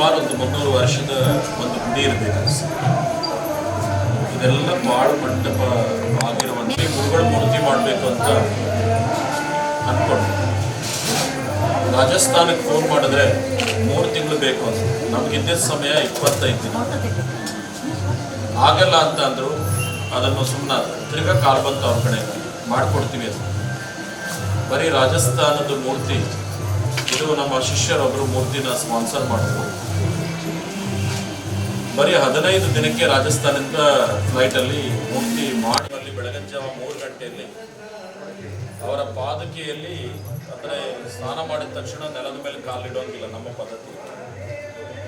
ಒಂದು ಮುನ್ನೂರು ವರ್ಷದ ಒಂದು ಗುಡಿ ಇರಬೇಕು ಇದೆಲ್ಲ ಬಾಳು ಮಂಟಪ ಆಗಿರುವಂಥ ಗುರುಗಳ ಮೂರ್ತಿ ಮಾಡಬೇಕು ಅಂತ ಅನ್ಕೊಂಡು. ರಾಜಸ್ಥಾನಕ್ಕೆ ಫೋನ್ ಮಾಡಿದ್ರೆ ಮೂರು ತಿಂಗಳು ಬೇಕು ಅಂತ. ನಮಗಿದ್ದ ಸಮಯ ಇಪ್ಪತ್ತೈದು ದಿನ. ಆಗಲ್ಲ ಅಂತ ಅಂದರು ಅದನ್ನು ಸುಮ್ಮನೆ ತಿರ್ಗಾ ಕಾಲ್ ಬಂತು ಅವ್ರ ಕಡೆ. ಮಾಡಿಕೊಡ್ತೀವಿ ಅಂತ. ಬರೀ ರಾಜಸ್ಥಾನದ ಮೂರ್ತಿ. ಇದು ನಮ್ಮ ಶಿಷ್ಯರೊಬ್ಬರು ಮೂರ್ತಿನ ಸ್ಪಾನ್ಸರ್ ಮಾಡಿದ್ರು ಬರೀ ಹದಿನೈದು ದಿನಕ್ಕೆ ರಾಜಸ್ಥಾನದಿಂದ ಫ್ಲೈಟಲ್ಲಿ ಮೂರ್ತಿ ಮಾಡಿ ಬೆಳಗಿನ ಜಾವ ಮೂರು ಗಂಟೆಯಲ್ಲಿ ಅವರ ಪಾದಕಿಯಲ್ಲಿ ಅಂದರೆ ಸ್ನಾನ ಮಾಡಿದ ತಕ್ಷಣ ನೆಲದ ಮೇಲೆ ಕಾಲಿಡೋಂಗಿಲ್ಲ ನಮ್ಮ ಪದ್ಧತಿ.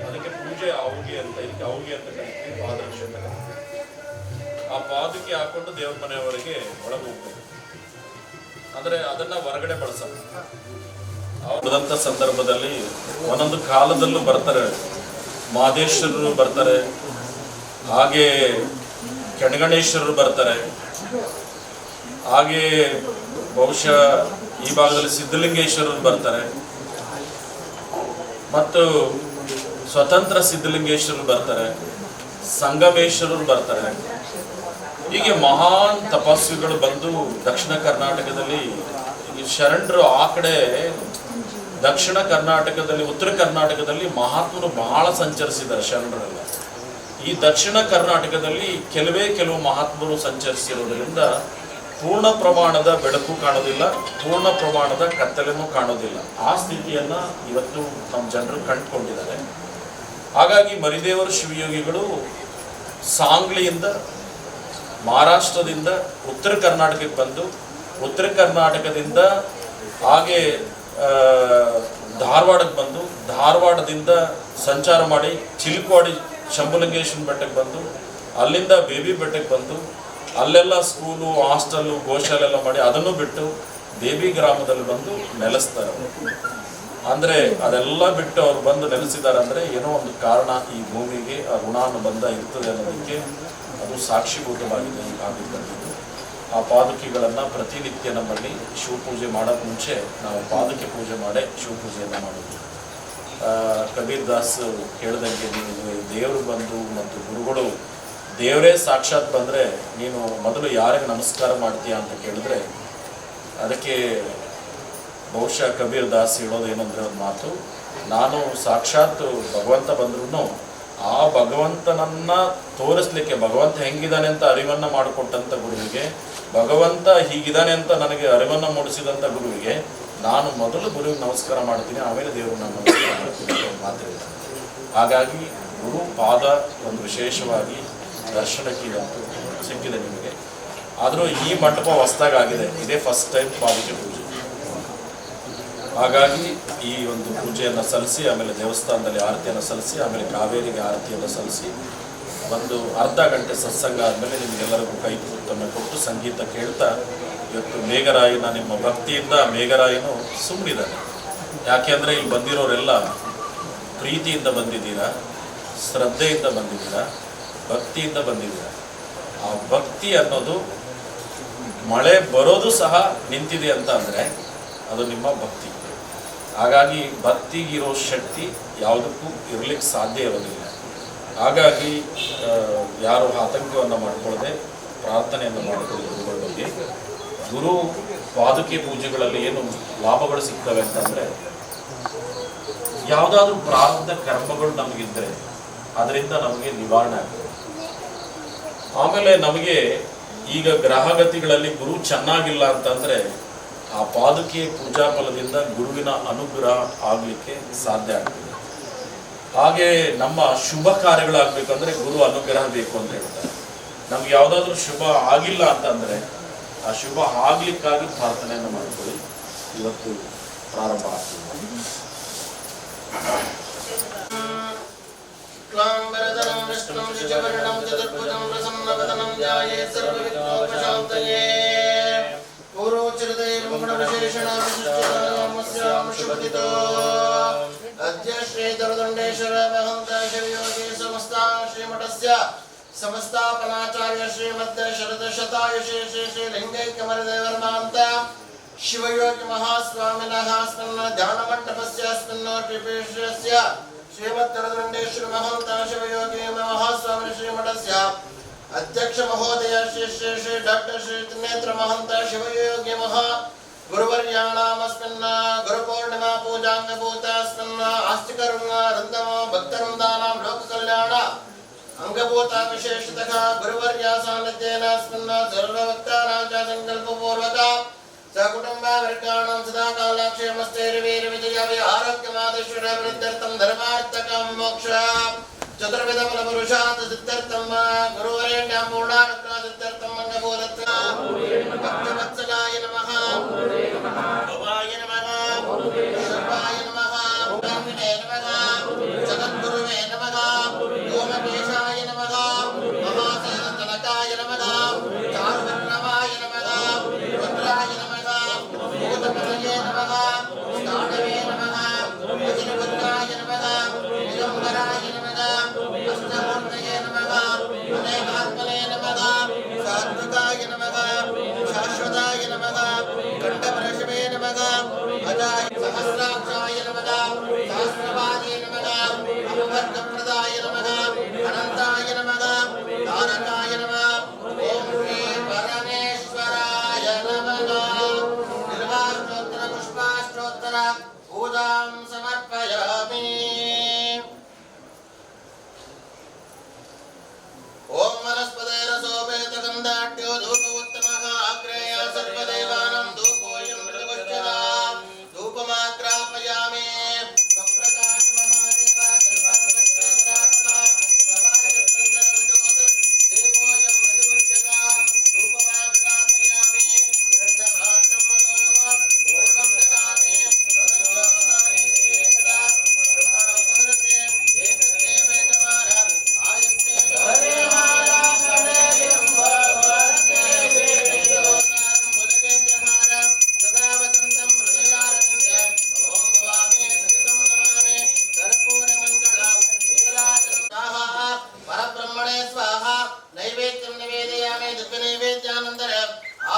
ಅದಕ್ಕೆ ಪೂಜೆ ಅವ್ಗೆ ಅಂತ, ಇದಕ್ಕೆ ಅವ್ಗೆ ಅಂತ ಕರಿತೀವಿ, ಪಾದರಕ್ಷೆ ಅಂತ ಕರಿತೀವಿ. ಆ ಪಾದಕ್ಕೆ ಹಾಕೊಂಡು ದೇವ್ರ ಮನೆಯವರೆಗೆ ಒಳಗೆ ಹೋಗ್ಬೇಕು. ಅಂದ್ರೆ ಅದನ್ನ ಹೊರಗಡೆ ಬಳಸ ಅವ್ರದಂಥ ಸಂದರ್ಭದಲ್ಲಿ ಒಂದೊಂದು ಕಾಲದಲ್ಲೂ ಬರ್ತಾರೆ. ಮಾದೇಶ್ವರರು ಬರ್ತಾರೆ. ಹಾಗೆ ಕೆಣಗಣೇಶ್ವರರು ಬರ್ತಾರೆ. ಹಾಗೆ ಬಹುಶಃ ಈ ಭಾಗದಲ್ಲಿ ಸಿದ್ಧಲಿಂಗೇಶ್ವರರು ಬರ್ತಾರೆ. ಮತ್ತು ಸ್ವತಂತ್ರ ಸಿದ್ಧಲಿಂಗೇಶ್ವರರು ಬರ್ತಾರೆ. ಸಂಗಮೇಶ್ವರರು ಬರ್ತಾರೆ. ಹೀಗೆ ಮಹಾನ್ ತಪಸ್ವಿಗಳು ಬಂದು ದಕ್ಷಿಣ ಕರ್ನಾಟಕದಲ್ಲಿ ಈ ಶರಣರು ಆ ಕಡೆ ದಕ್ಷಿಣ ಕರ್ನಾಟಕದಲ್ಲಿ, ಉತ್ತರ ಕರ್ನಾಟಕದಲ್ಲಿ ಮಹಾತ್ಮರು ಬಹಳ ಸಂಚರಿಸಿದ್ದಾರೆ ಶರಣರೆಲ್ಲ. ಈ ದಕ್ಷಿಣ ಕರ್ನಾಟಕದಲ್ಲಿ ಕೆಲವೇ ಕೆಲವು ಮಹಾತ್ಮರು ಸಂಚರಿಸಿರೋದ್ರಿಂದ ಪೂರ್ಣ ಪ್ರಮಾಣದ ಬೆಳಕು ಕಾಣೋದಿಲ್ಲ, ಪೂರ್ಣ ಪ್ರಮಾಣದ ಕತ್ತಲೆನೂ ಕಾಣೋದಿಲ್ಲ. ಆ ಸ್ಥಿತಿಯನ್ನ ಇವತ್ತು ನಮ್ಮ ಜನರು ಕಂಡುಕೊಂಡಿದ್ದಾರೆ. ಹಾಗಾಗಿ ಮರಿದೇವರ ಶಿವಯೋಗಿಗಳು ಸಾಂಗ್ಲಿಯಿಂದ, ಮಹಾರಾಷ್ಟ್ರದಿಂದ, ಉತ್ತರ ಕರ್ನಾಟಕಕ್ಕೆ ಬಂದು ಉತ್ತರ ಕರ್ನಾಟಕದಿಂದ ಹಾಗೆ ಧಾರವಾಡಕ್ಕೆ ಬಂದು, ಧಾರವಾಡದಿಂದ ಸಂಚಾರ ಮಾಡಿ ಚಿಲ್ಕವಾಡಿ ಶಂಭುಲಿಂಗೇಶ್ವರ ಬೆಟ್ಟಕ್ಕೆ ಬಂದು, ಅಲ್ಲಿಂದ ಬೇಬಿ ಬೆಟ್ಟಕ್ಕೆ ಬಂದು, ಅಲ್ಲೆಲ್ಲ ಸ್ಕೂಲು, ಹಾಸ್ಟೆಲ್ಲು, ಗೋಶಾಲೆಲ್ಲ ಮಾಡಿ ಅದನ್ನು ಬಿಟ್ಟು ಬೇಬಿ ಗ್ರಾಮದಲ್ಲಿ ಬಂದು ನೆಲೆಸ್ತಾರೆ ಅಂದರೆ ಅದೆಲ್ಲ ಬಿಟ್ಟು ಅವ್ರು ಬಂದು ನೆಲೆಸಿದ್ದಾರೆ ಅಂದರೆ ಏನೋ ಒಂದು ಕಾರಣ ಈ ಭೂಮಿಗೆ ಆ ಋಣಾನುಬಂಧ ಇರ್ತದೆ ಅನ್ನೋದಕ್ಕೆ ಅದು ಸಾಕ್ಷಿಭೂತವಾಗಿದೆ ಆಗಿರ್ತಕ್ಕಂಥದ್ದು ಆ ಪಾದುಕೆಗಳನ್ನ ಪ್ರತಿನಿತ್ಯ ನಮ್ಮಲ್ಲಿ ಶಿವಪೂಜೆ ಮಾಡೋಕ್ಕೆ ಮುಂಚೆ ನಾವು ಪಾದುಕೆ ಪೂಜೆ ಮಾಡೇ ಶಿವಪೂಜೆಯನ್ನು ಮಾಡೋದು. ಕಬೀರ್ ದಾಸ್ ಹೇಳ್ದಂಗೆ ನೀವು ದೇವರು ಬಂದು ಮತ್ತು ಗುರುಗಳು ದೇವರೇ ಸಾಕ್ಷಾತ್ ಬಂದರೆ ನೀನು ಮೊದಲು ಯಾರಿಗೆ ನಮಸ್ಕಾರ ಮಾಡ್ತೀಯಾ ಅಂತ ಕೇಳಿದ್ರೆ ಅದಕ್ಕೆ ಬಹುಶಃ ಕಬೀರ್ ದಾಸ್ ಹೇಳೋದು ಏನಂದ್ರೆ ಒಂದು ಮಾತು, ನಾನು ಸಾಕ್ಷಾತ್ ಭಗವಂತ ಬಂದ್ರು ಆ ಭಗವಂತನನ್ನ ತೋರಿಸ್ಲಿಕ್ಕೆ, ಭಗವಂತ ಹೆಂಗಿದ್ದಾನೆ ಅಂತ ಅರಿವನ್ನ ಮಾಡಿಕೊಟ್ಟಂತ ಗುರುವಿಗೆ, ಭಗವಂತ ಹೀಗಿದ್ದಾನೆ ಅಂತ ನನಗೆ ಅರಿವನ್ನ ಮೂಡಿಸಿದಂತ ಗುರುವಿಗೆ ನಾನು ಮೊದಲು ಗುರುವಿಗೆ ನಮಸ್ಕಾರ ಮಾಡ್ತೀನಿ, ಆಮೇಲೆ ದೇವರು ನಾನು ನಮಸ್ಕಾರ. ಹಾಗಾಗಿ ಗುರು ಪಾದ ಒಂದು ವಿಶೇಷವಾಗಿ ದರ್ಶನಕ್ಕೆ ಸಿಕ್ಕಿದೆ ನಿಮಗೆ ಆದರೂ ಈ ಮಂಟಪ ಹೊಸದಾಗಿ ಆಗಿದೆ ಇದೇ ಫಸ್ಟ್ ಟೈಮ್ ಪೂಜೆ ಹಾಗಾಗಿ ಈ ಒಂದು ಪೂಜೆಯನ್ನು ಸಲ್ಲಿಸಿ, ಆಮೇಲೆ ದೇವಸ್ಥಾನದಲ್ಲಿ ಆರತಿಯನ್ನು ಸಲ್ಲಿಸಿ, ಆಮೇಲೆ ಕಾವೇರಿಗೆ ಆರತಿಯನ್ನು ಸಲ್ಲಿಸಿ, ಒಂದು ಅರ್ಧ ಗಂಟೆ ಸತ್ಸಂಗ ಆದಮೇಲೆ ನಿಮಗೆಲ್ಲರಿಗೂ ಕೈ ತಮ್ಮ ಕೊಟ್ಟು ಸಂಗೀತ ಕೇಳ್ತಾ, ಇವತ್ತು ಮೇಘರಾಯನ ನಿಮ್ಮ ಭಕ್ತಿಯಿಂದ ಮೇಘರಾಯನು ಸುಮ್ಮನಿದ್ದಾನೆ ಯಾಕೆಂದರೆ ಇಲ್ಲಿ ಬಂದಿರೋರೆಲ್ಲ ಪ್ರೀತಿಯಿಂದ ಬಂದಿದ್ದೀರಾ, ಶ್ರದ್ಧೆಯಿಂದ ಬಂದಿದ್ದೀರಾ, ಭಕ್ತಿಯಿಂದ ಬಂದಿದ್ದೀರಾ? ಆ ಭಕ್ತಿ ಅನ್ನೋದು ಮಳೆ ಬರೋದು ಸಹ ನಿಂತಿದೆ ಅಂತ ಅಂದರೆ ಅದು ನಿಮ್ಮ ಭಕ್ತಿ. ಹಾಗಾಗಿ ಭಕ್ತಿಗಿರೋ ಶಕ್ತಿ ಯಾವುದಕ್ಕೂ ಇರಲಿಕ್ಕೆ ಸಾಧ್ಯ ಇರೋದಿಲ್ಲ. ಹಾಗಾಗಿ ಯಾರು ಆತಂಕವನ್ನು ಮಾಡಿಕೊಳ್ಳದೆ ಪ್ರಾರ್ಥನೆಯನ್ನು ಮಾಡಿಕೊಳ್ಳಿ ಗುರುಗಳ ಬಗ್ಗೆ ಗುರು ಪಾದುಕೆ ಪೂಜೆಗಳಲ್ಲಿ ಏನು ಲಾಭಗಳು ಸಿಗ್ತವೆ ಅಂತಂದರೆ, ಯಾವುದಾದ್ರೂ ಪ್ರಾರಬ್ಧ ಕರ್ಮಗಳು ನಮಗಿದ್ದರೆ ಅದರಿಂದ ನಮಗೆ ನಿವಾರಣೆ ಆಗ್ತದೆ. ಆಮೇಲೆ ನಮಗೆ ಈಗ ಗ್ರಹಗತಿಗಳಲ್ಲಿ ಗುರು ಚೆನ್ನಾಗಿಲ್ಲ ಅಂತಂದ್ರೆ ಆ ಪಾದುಕೆ ಪೂಜಾ ಫಲದಿಂದ ಗುರುವಿನ ಅನುಗ್ರಹ ಆಗಲಿಕ್ಕೆ ಸಾಧ್ಯ ಆಗ್ತದೆ. ಹಾಗೆ ನಮ್ಮ ಶುಭ ಕಾರ್ಯಗಳಾಗಬೇಕಂದ್ರೆ ಗುರು ಅನುಗ್ರಹ ಬೇಕು ಅಂತ ಹೇಳ್ತಾರೆ. ನಮ್ಗೆ ಯಾವುದಾದ್ರೂ ಶುಭ ಆಗಿಲ್ಲ ಅಂತಂದ್ರೆ ಆ ಶುಭ ಆಗ್ಲಿಕ್ಕಾಗಿ ಪ್ರಾರ್ಥನೆಯನ್ನು ಮಾಡ್ಕೊಳ್ಳಿ. ಇವತ್ತು ಪ್ರಾರಂಭ ಆಗ್ತದೆ. अद्य श्रीधरदण्डेश्वरमहन्ताशयोगे समस्ता श्रीमठस्य समस्तापनाचार्य श्रीमद्दशरथशतायुषे श्री श्रीलिङ्गैकमरदेवर्मान्त शिवयोगिमहास्वामिनः अस्मिन् ध्यानमण्डपस्य अस्मिन्नो कृपेश्वरस्य श्रीमद्दरदण्डेश्वरमहन्ता शिवयोगे महास्वामिनि श्रीमठस्य अध्यक्षमहोदय श्री श्री श्री डाक्टर् श्री त्रिनेत्रमहन्त शिवयोगिमः ಗುರುವರ್ಯಾಣಾಮಸ್ಮಿನ್ನ ಗುರುಪೂರ್ಣಿಮ ಪೂಜಾಂಗಭೂತಾಸ್ಮಿನ್ನ ಆಸ್ತಿಕರುಣ ರಂದಮ ಭಕ್ತವೃಂದಾನಾಂ ಲೋಕಕಲ್ಯಾಣ ಅಂಗಭೂತ ವಿಶೇಷತಃ ಗುರುವರ್ಯ ಸಾನ್ನಿಧ್ಯೇನಾಸ್ಮಿನ್ನ ಸರ್ವಭಕ್ತಾನಾಂ ಚ ಸಂಕಲ್ಪಪೂರ್ವಕ ಸಕುಟುಂಬ ವರ್ಗಾಣಂ ಸದಾ ಕಾಲಾಕ್ಷೇಮಸ್ಥೈರ್ವೀರ ವಿಜಯವಿ ಆರೋಗ್ಯಮಾದೇಶ್ವರ ವೃದ್ಧರ್ಥಂ ಧರ್ಮಾರ್ಥಕಂ ಮೋಕ್ಷ ಚತುರ್ವಿಧ ಫಲ ಪುರುಷಾತ್ ಸಿದ್ಧರ್ಥಂ ಗುರುವರೇಣ್ಯ ಪೂರ್ಣಾನುಗ್ರಹ ಸಿದ್ಧರ್ಥಂ ಅಂಗಭೂತತ್ವ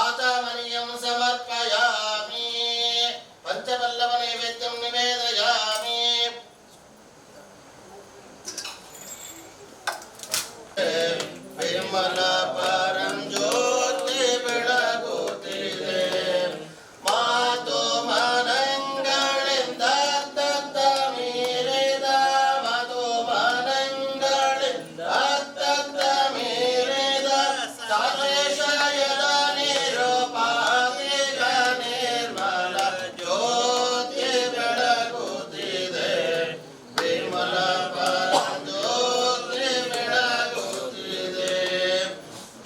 சாசாமணியம் சமர்ப்பயாமி. பஞ்சவல்லவ நைவேத்தியம் நிவேதயாமி. பெருமலா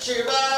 Shiva.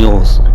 mules